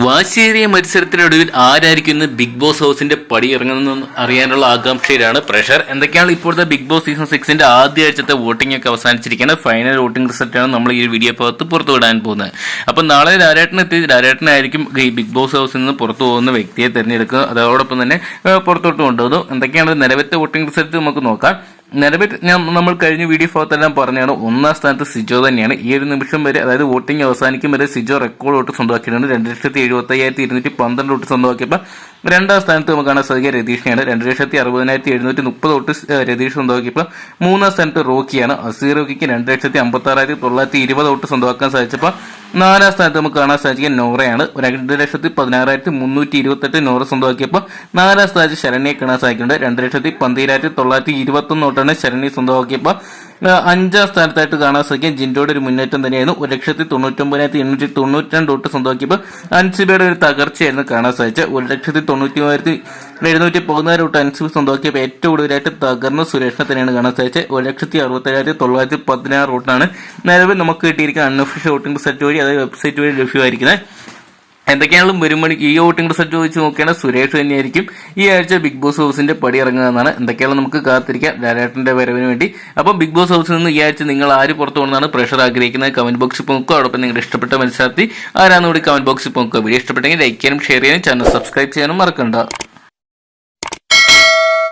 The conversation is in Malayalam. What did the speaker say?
വാശിയേറിയ മത്സരത്തിനൊടുവിൽ ആരായിരിക്കും ഇന്ന് ബിഗ് ബോസ് ഹൗസിന്റെ പടി ഇറങ്ങുന്നതെന്ന് അറിയാനുള്ള ആകാംക്ഷയിലാണ് പ്രഷർ. എന്തൊക്കെയാണ് ഇപ്പോഴത്തെ ബിഗ് ബോസ് സീസൺ സിക്സിന്റെ ആദ്യ ആഴ്ചത്തെ വോട്ടിംഗ് ഒക്കെ അവസാനിച്ചിരിക്കുന്നത്? ഫൈനൽ വോട്ടിംഗ് റിസൾട്ടാണ് നമ്മൾ ഈ വീഡിയോ ഭാഗത്ത് പുറത്തു വിടാൻ പോകുന്നത്. അപ്പൊ നാളെ രാരേട്ടൻ എത്തി. രാരേട്ടനായിരിക്കും ഈ ബിഗ് ബോസ് ഹൗസിൽ നിന്ന് പുറത്തു പോകുന്ന വ്യക്തിയെ തിരഞ്ഞെടുക്കുക. അതോടൊപ്പം തന്നെ പുറത്തോട്ട് കൊണ്ടുപോകുന്നു എന്തൊക്കെയാണ് നിലവിലത്തെ വോട്ടിംഗ് റിസൾട്ട് നമുക്ക് നോക്കാം. നിലവിൽ നമ്മൾ കഴിഞ്ഞ വീഡിയോ ഭാഗത്തെല്ലാം പറഞ്ഞാണ് ഒന്നാം സ്ഥാനത്ത് സിജോ തന്നെയാണ്. ഈ ഒരു നിമിഷം വരെ അതായത് വോട്ടിംഗ് അവസാനിക്കും വരെ സിജോ റെക്കോർഡ് വോട്ട് സ്വന്തമാക്കിയിട്ടുണ്ട്. രണ്ട് ലക്ഷത്തി എഴുപത്തി അയ്യായിരത്തി ഇരുന്നൂറ്റി പന്ത്രണ്ട് വോട്ട് സ്വന്തമാക്കിയപ്പോൾ രണ്ടാം സ്ഥാനത്ത് നമുക്ക് കാണാൻ സാധിക്കുക രതീഷിനെയാണ്. രണ്ട് ലക്ഷത്തി അറുപതിനായിരത്തി എഴുന്നൂറ്റി മുപ്പത് വോട്ട് രതീഷ് സ്വന്തമാക്കിയപ്പോൾ മൂന്നാം സ്ഥാനത്ത് റോക്കിയാണ്. അസീർ റോക്കിക്ക് രണ്ട് ലക്ഷത്തി അമ്പത്തി ആറായിരത്തി തൊള്ളായിരത്തി ഇരുപത് വോട്ട് സ്വന്തമാക്കാൻ സാധിച്ചപ്പോൾ നാലാം സ്ഥാനത്ത് നമുക്ക് കാണാൻ സാധിക്കുക നോറയാണ്. രണ്ട് ലക്ഷത്തി പതിനാറായിരത്തി മുന്നൂറ്റി ഇരുപത്തെട്ട് നോറ സ്വന്തമാക്കിയപ്പോൾ നാലാം സ്ഥാനത്ത് ശരണ്യെ കാണാൻ സാധിക്കുന്നുണ്ട്. രണ്ട് ലക്ഷത്തി പന്തിരായിരത്തി തൊള്ളായിരത്തി ഇരുപത്തൊന്ന് തൊട്ടാണ് ശരണി സ്വന്തമാക്കിയപ്പോൾ അഞ്ചാം സ്ഥാനത്തായിട്ട് കാണാൻ സാധിക്കും. ജിൻഡോയുടെ ഒരു മുന്നേറ്റം തന്നെയായിരുന്നു. ഒരു ലക്ഷത്തി തൊണ്ണൂറ്റൊമ്പതിനായിരത്തി എണ്ണൂറ്റി തൊണ്ണൂറ്റി രണ്ട് വോട്ട് സ്വന്തമാക്കിയപ്പോൾ അൻസിബയുടെ ഒരു തകർച്ചയായിരുന്നു കാണാൻ സാധിച്ചത്. ഒരു ലക്ഷത്തി തൊണ്ണൂറ്റി മൂവായിരത്തി എഴുന്നൂറ്റി പതിനാല് വോട്ട് അൻസിബ് സ്വന്തമാക്കിയപ്പോൾ ഏറ്റവും കൂടുതലായിട്ട് തകർന്ന സുരേഷിനെ തന്നെയാണ് കാണാൻ സാധിച്ചത്. ഒരു ലക്ഷത്തി അറുപത്തേഴായിരത്തി തൊള്ളായിരത്തി പതിനാറ് വോട്ടാണ് നിലവിൽ നമുക്ക് കിട്ടിയിരിക്കുന്ന അൺഒഫീഷ്യൽ വോട്ടിംഗ് റിസൾട്ട് വഴി അതായത് വെബ്സൈറ്റ് വഴി ലഭ്യമായിരിക്കുന്നത്. എന്തൊക്കെയാണെങ്കിലും വരുമ്പോൾ ഈ വോട്ടിംഗ് റിസൾട്ട് വെച്ച് നോക്കുകയാണെങ്കിൽ സുരേഷ് തന്നെയായിരിക്കും. ഈ ആഴ്ച ബിഗ് ബോസ് ഹൗസിന്റെ പടി ഇറങ്ങുന്നതാണ്. എന്തൊക്കെയാണ് നമുക്ക് കാത്തിരിക്കാം. ലാലേട്ടന്റെ വരവിന് വേണ്ടി. അപ്പോൾ ബിഗ് ബോസ് ഹൗസിൽ നിന്ന് ഈ ആഴ്ച നിങ്ങൾ ആര് പുറത്തു പോകുന്നതാണ് പ്രഷർ ആഗ്രഹിക്കുന്നത്? കമന്റ് ബോക്സിൽ നോക്കുക അതോടൊപ്പം നിങ്ങളുടെ ഇഷ്ടപ്പെട്ട മത്സരാർത്ഥി ആരാന്ന് കൂടി കമന്റ് ബോക്സിൽ നോക്കുക വീഡിയോ ഇഷ്ടപ്പെട്ടെങ്കിൽ ലൈക്ക് ചെയ്യാനും ഷെയർ ചെയ്യാനും ചാനൽ സബ്സ്ക്രൈബ് ചെയ്യാനും മറക്കണ്ട.